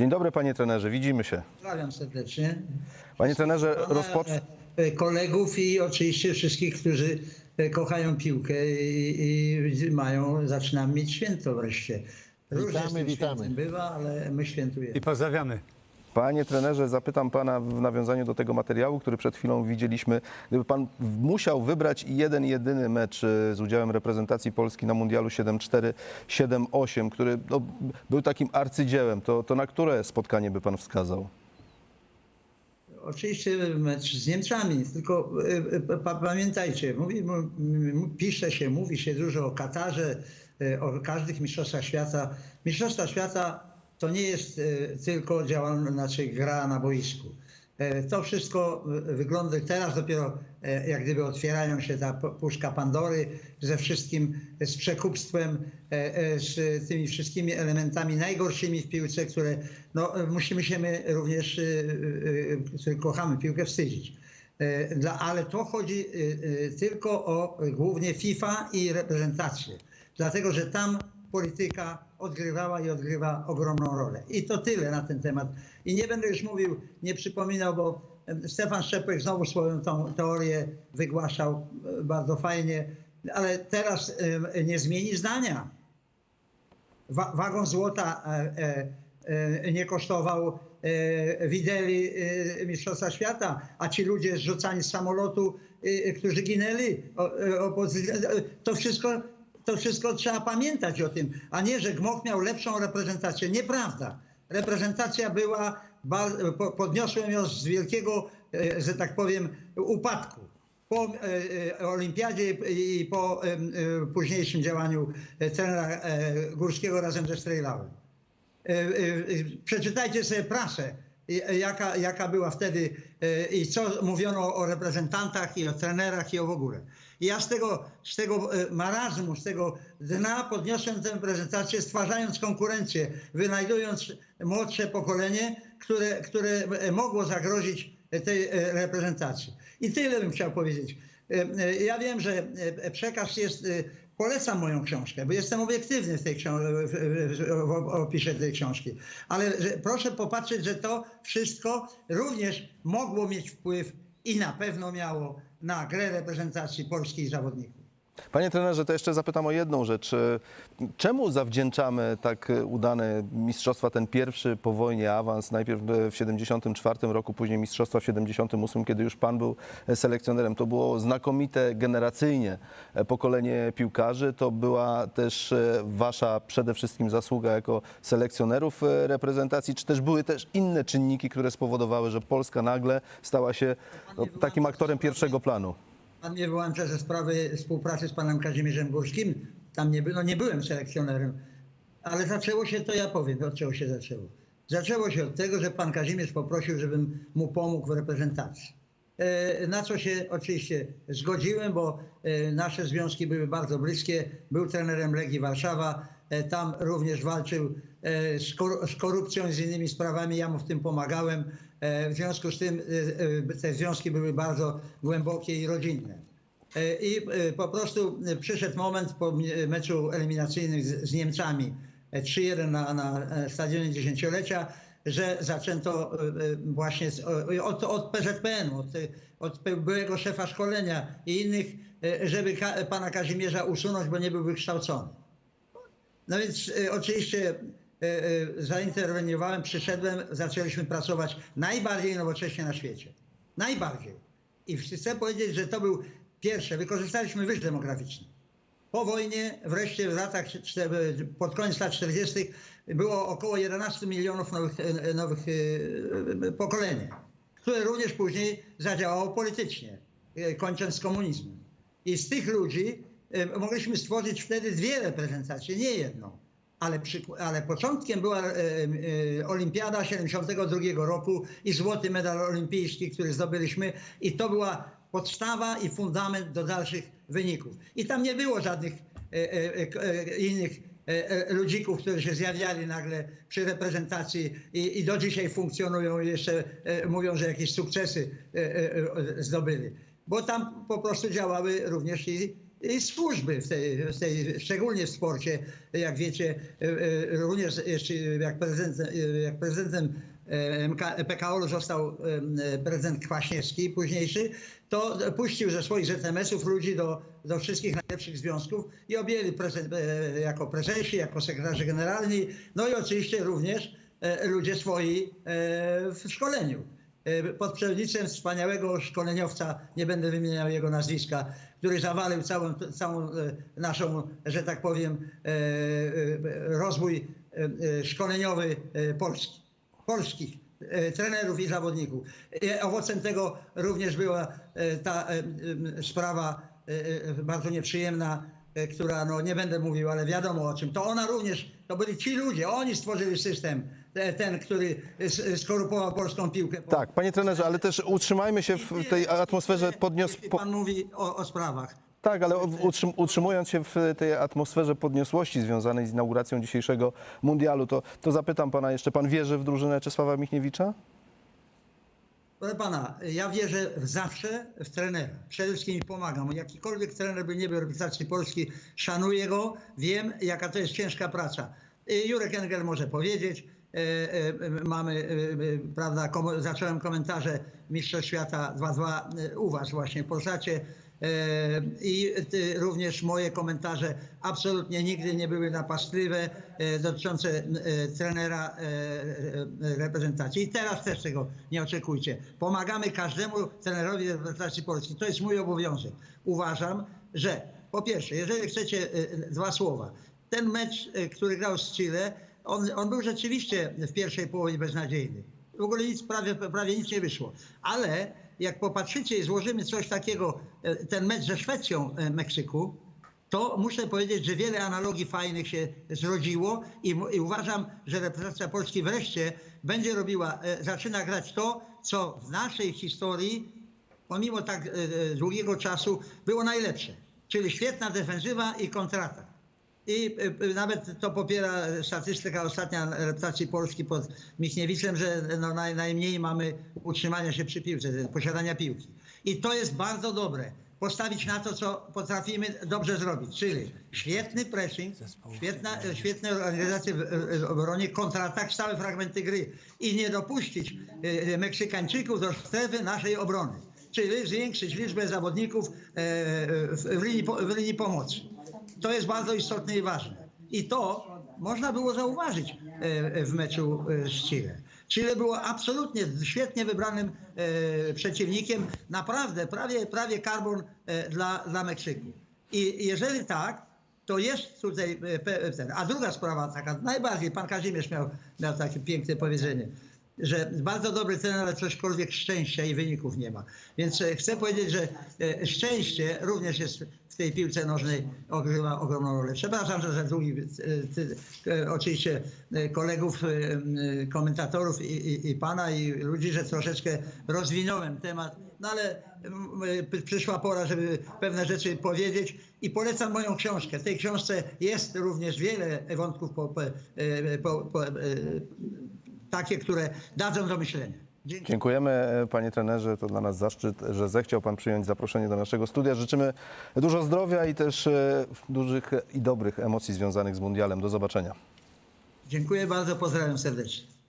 Dzień dobry panie trenerze, widzimy się. Pozdrawiam serdecznie. Panie trenerze, Pana, rozpocz... e, e, kolegów i oczywiście wszystkich, którzy e, kochają piłkę i, i mają, zaczynam mieć święto wreszcie. Różnie Witamy, witamy. Bywa, ale my świętujemy. I pozdrawiamy. Panie trenerze, zapytam pana w nawiązaniu do tego materiału, który przed chwilą widzieliśmy. Gdyby pan musiał wybrać jeden, jedyny mecz e, z udziałem reprezentacji Polski na Mundialu 7-4, 7-8, który no, był takim arcydziełem, to, to na które spotkanie by pan wskazał? Oczywiście mecz z Niemcami, tylko e, e, pa, pamiętajcie, mówi, pisze się, mówi się dużo o Katarze, o każdych mistrzostwach świata. Mistrzostwa świata to nie jest e, tylko działalność, znaczy gra na boisku. E, To wszystko e, wygląda teraz dopiero jak gdyby otwierają się ta pu- puszka Pandory ze wszystkim, z przekupstwem, z tymi wszystkimi elementami najgorszymi w piłce, które no, musimy się my również, e, e, którzy kochamy piłkę, wstydzić. Ale to chodzi tylko o głównie FIFA i reprezentację. Dlatego, że tam polityka odgrywała i odgrywa ogromną rolę. I to tyle na ten temat. I nie będę już mówił, nie przypominał, bo e, Stefan Szczepek znowu swoją tą teorię wygłaszał e, bardzo fajnie, ale teraz e, nie zmieni zdania. Wa- wagon złota e, e, e, nie kosztował e, Wideli e, Mistrzostwa Świata, a ci ludzie zrzucani z samolotu, e, którzy ginęli, e, e, to wszystko, to wszystko trzeba pamiętać o tym, a nie, że Gmoch miał lepszą reprezentację. Nieprawda. Reprezentacja była, podniosłem ją z wielkiego, e, że tak powiem, upadku po e, e, olimpiadzie i po późniejszym działaniu trenera Górskiego razem ze Strejlałem. Przeczytajcie sobie prasę, jaka, jaka była wtedy i co mówiono o reprezentantach i o trenerach i o w ogóle. Ja z tego, z tego e, marazmu, z tego dna podniosłem tę reprezentację, stwarzając konkurencję, wynajdując młodsze pokolenie, które, które e, mogło zagrozić tej e, reprezentacji. I tyle bym chciał powiedzieć. Ja wiem, że przekaz jest. Polecam moją książkę, bo jestem obiektywny w tej w, opisie tej książki. Ale proszę popatrzeć, że to wszystko również mogło mieć wpływ i na pewno miało na grę reprezentacji polskich zawodników. Panie trenerze, to jeszcze zapytam o jedną rzecz. Czemu zawdzięczamy tak udane mistrzostwa, ten pierwszy po wojnie awans, najpierw w 74 roku, później mistrzostwa w 78, kiedy już pan był selekcjonerem. To było znakomite generacyjnie pokolenie piłkarzy. To była też wasza przede wszystkim zasługa jako selekcjonerów reprezentacji, czy też były też inne czynniki, które spowodowały, że Polska nagle stała się no, takim aktorem pierwszego planu? Pan mnie wyłącza ze sprawy współpracy z panem Kazimierzem Górskim. Tam nie, by, no nie byłem selekcjonerem, ale zaczęło się, to ja powiem, od czego się zaczęło. Zaczęło się od tego, że pan Kazimierz poprosił, żebym mu pomógł w reprezentacji. E, Na co się oczywiście zgodziłem, bo e, nasze związki były bardzo bliskie. Był trenerem Legii Warszawa, e, tam również walczył z korupcją i z innymi sprawami. Ja mu w tym pomagałem. E, W związku z tym e, e, te związki były bardzo głębokie i rodzinne. I po prostu przyszedł moment po meczu eliminacyjnym z, Niemcami e, 3-1 na, na stadionie dziesięciolecia, że zaczęto właśnie od, od PZPN-u, od, od byłego szefa szkolenia i innych, żeby pana Kazimierza usunąć, bo nie był wykształcony. No więc oczywiście zainterweniowałem, przyszedłem, zaczęliśmy pracować najbardziej nowocześnie na świecie. Najbardziej. I chcę powiedzieć, że to był pierwsze, wykorzystaliśmy wyż demograficzny. Po wojnie, wreszcie w latach, pod koniec lat 40. było około 11 milionów nowych, e, nowych pokolenia, które również później zadziałało politycznie, kończąc z komunizmem. I z tych ludzi mogliśmy stworzyć wtedy dwie reprezentacje, nie jedną. Ale, przyk- ale początkiem była e, e, Olimpiada 72 roku i złoty medal olimpijski, który zdobyliśmy. I to była podstawa i fundament do dalszych wyników. I tam nie było żadnych e, e, e, innych e, e, ludzików, którzy się zjawiali nagle przy reprezentacji i, i do dzisiaj funkcjonują i jeszcze mówią, że jakieś sukcesy zdobyli. Bo tam po prostu działały również i służby w tej, w tej, szczególnie w sporcie, jak wiecie, e, e, również jak, prezydent, jak prezydentem e, PKO został e, prezydent Kwaśniewski późniejszy, to puścił ze swoich ZMS-ów ludzi do, do wszystkich najlepszych związków i objęli e, jako prezesi, jako sekretarze generalni, no i oczywiście również ludzie swoi w szkoleniu pod przewodnictwem wspaniałego szkoleniowca, nie będę wymieniał jego nazwiska, który zawalił całą, całą e, naszą, że tak powiem, e, e, rozwój e, e, szkoleniowy e, Polski, polskich e, trenerów i zawodników. Owocem tego również była e, ta e, sprawa e, e, bardzo nieprzyjemna, e, która, no nie będę mówił, ale wiadomo o czym. To ona również, to byli ci ludzie, oni stworzyli system, e, ten, który skorupował polską piłkę. Tak, panie trenerze, ale też utrzymajmy się w tej atmosferze podnios... Jeśli pan mówi o, o sprawach. Tak, ale utrzym, utrzymując się w tej atmosferze podniosłości związanej z inauguracją dzisiejszego mundialu, to, to zapytam pana jeszcze, pan wierzy w drużynę Czesława Michniewicza? Proszę pana, ja wierzę zawsze w trenera. Przede wszystkim pomagam. Jakikolwiek trener by nie był reprezentacji Polski, szanuję go, wiem jaka to jest ciężka praca. Jurek Engel może powiedzieć, mamy, e, prawda, kom, zacząłem komentarze Mistrzostw Świata 2-2 e, u was właśnie w Polsacie. E, I również moje komentarze absolutnie nigdy nie były napastliwe e, dotyczące e, trenera e, e, reprezentacji. I teraz też tego nie oczekujcie. Pomagamy każdemu trenerowi reprezentacji Polski. To jest mój obowiązek. Uważam, że po pierwsze, jeżeli chcecie e, dwa słowa, ten mecz, e, który grał z Chile, on, on był rzeczywiście w pierwszej połowie beznadziejny. W ogóle nic, prawie, prawie nic nie wyszło. Ale jak popatrzycie i złożymy coś takiego, e, ten mecz ze Szwecją e, Meksyku, to muszę powiedzieć, że wiele analogii fajnych się zrodziło i, i uważam, że reprezentacja Polski wreszcie będzie robiła, e, zaczyna grać to, co w naszej historii, pomimo tak długiego czasu, było najlepsze. Czyli świetna defensywa i kontratak. I y, y, nawet to popiera statystyka ostatnia reprezentacji Polski pod Michniewiczem, że no naj, najmniej mamy utrzymania się przy piłce, posiadania piłki. I to jest bardzo dobre. Postawić na to, co potrafimy dobrze zrobić, czyli świetny pressing, świetna, świetne organizacje w, obronie, kontratak, stałe fragmenty gry i nie dopuścić y, Meksykańczyków do strefy naszej obrony, czyli zwiększyć liczbę zawodników e, w, linii, w linii pomocy. To jest bardzo istotne i ważne. I to można było zauważyć e, w meczu e, z Chile. Chile było absolutnie świetnie wybranym e, przeciwnikiem, naprawdę prawie, prawie karbon e, dla, dla Meksyku. I jeżeli tak, to jest tutaj e, ten. A druga sprawa taka, najbardziej, pan Kazimierz miał, miał takie piękne powiedzenie, że bardzo dobry trener, ale cośkolwiek szczęścia i wyników nie ma. Więc e, chcę powiedzieć, że e, szczęście również jest w tej piłce nożnej odgrywa ogromną rolę. Przepraszam, że za długi, e, oczywiście kolegów, komentatorów i, i, i pana i ludzi, że troszeczkę rozwinąłem temat, no ale przyszła pora, żeby pewne rzeczy powiedzieć i polecam moją książkę. W tej książce jest również wiele wątków po, po, po, takie, które dadzą do myślenia. Dziękujemy e, panie trenerze, to dla nas zaszczyt, że zechciał pan przyjąć zaproszenie do naszego studia. Życzymy dużo zdrowia i też e, dużych i dobrych emocji związanych z mundialem. Do zobaczenia. Dziękuję bardzo, pozdrawiam serdecznie.